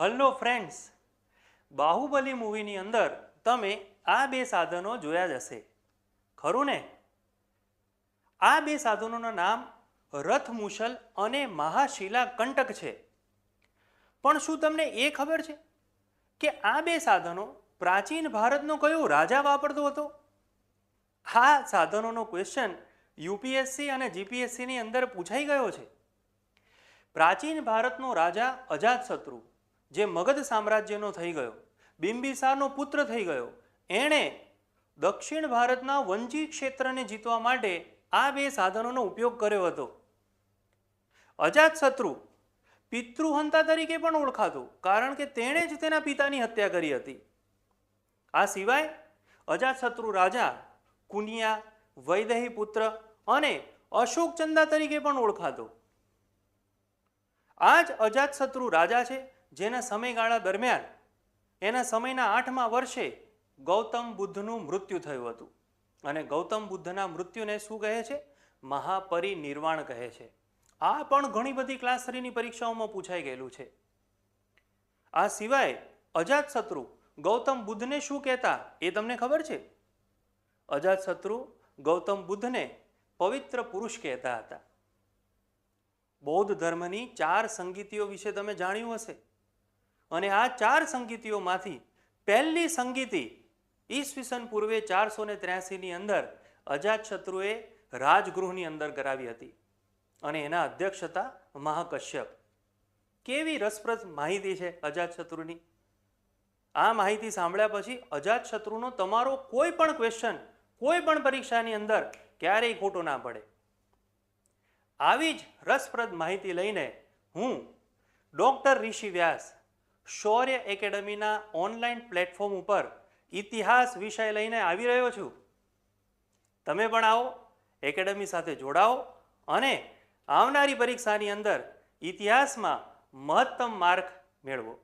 Hello friends, Baahubali મૂવીની અંદર તમે આ બે સાધનો જોયા જ હશે. ખરું ને? આ બે સાધનોના નામ રથ મુશલ અને મહાશિલા કંટક છે. પણ શું તમને એ ખબર છે કે આ બે સાધનો પ્રાચીન ભારતનો કયો રાજા વાપરતો હતો? આ સાધનોનો ક્વેશ્ચન યુપીએસસી અને જીપીએસસીની અંદર પૂછાઈ ગયો છે. પ્રાચીન ભારતનો રાજા અજાતશત્રુ જે મગધ સામ્રાજ્યનો થઈ ગયો બિંબિસારનો પુત્ર થઈ ગયો, એણે દક્ષિણ ભારતના વંચી ક્ષેત્રને જીતવા માટે આ બે સાધનોનો ઉપયોગ કર્યો હતો. અજાતશત્રુ પિતૃહંતા તરીકે પણ ઓળખાતું, કારણ કે તેણે જ તેના પિતાની હત્યા કરી હતી. આ સિવાય અજાતશત્રુ રાજા કુનિયા, વૈદેહી પુત્ર અને અશોકચંદા તરીકે પણ ઓળખાતો. આ જ અજાતશત્રુ રાજા છે જેના સમયગાળા દરમિયાન, એના સમયના આઠમા વર્ષે ગૌતમ બુદ્ધનું મૃત્યુ થયું હતું. અને ગૌતમ બુદ્ધના મૃત્યુને શું કહે છે? મહાપરિનિર્વાણ કહે છે. આ પણ ઘણી બધી ક્લાસ થ્રીની પરીક્ષાઓમાં પૂછાઈ ગયેલું છે. આ સિવાય અજાતશત્રુ ગૌતમ બુદ્ધને શું કહેતા એ તમને ખબર છે? અજાતશત્રુ ગૌતમ બુદ્ધને પવિત્ર પુરુષ કહેતા હતા. બૌદ્ધ ધર્મની ચાર સંગીતીઓ વિશે તમે જાણ્યું હશે. અને આ ચાર સંગીતીઓમાંથી પહેલી સંગીતી ઈસવીસન પૂર્વે ચારસો ને ત્ર્યાસીની અંદર અજાતશત્રુએ રાજગૃહની અંદર કરાવી હતી અને એના અધ્યક્ષ હતા મહાકશ્યપ. કેવી રસપ્રદ માહિતી છે અજાતશત્રુની? આ માહિતી સાંભળ્યા પછી અજાતશત્રુનો તમારો કોઈ પણ ક્વેશ્ચન કોઈ પણ પરીક્ષાની અંદર ક્યારેય ખોટો ના પડે. આવી જ રસપ્રદ માહિતી લઈને હું ડૉક્ટર ઋષિ વ્યાસ શૌર્ય એકેડમીના ઓનલાઈન પ્લેટફોર્મ ઉપર ઇતિહાસ વિષય લઈને આવી રહ્યો છું. તમે પણ આવો, એકેડમી સાથે જોડાઓ અને આવનારી પરીક્ષાની અંદર ઇતિહાસમાં મહત્તમ માર્ક મેળવો.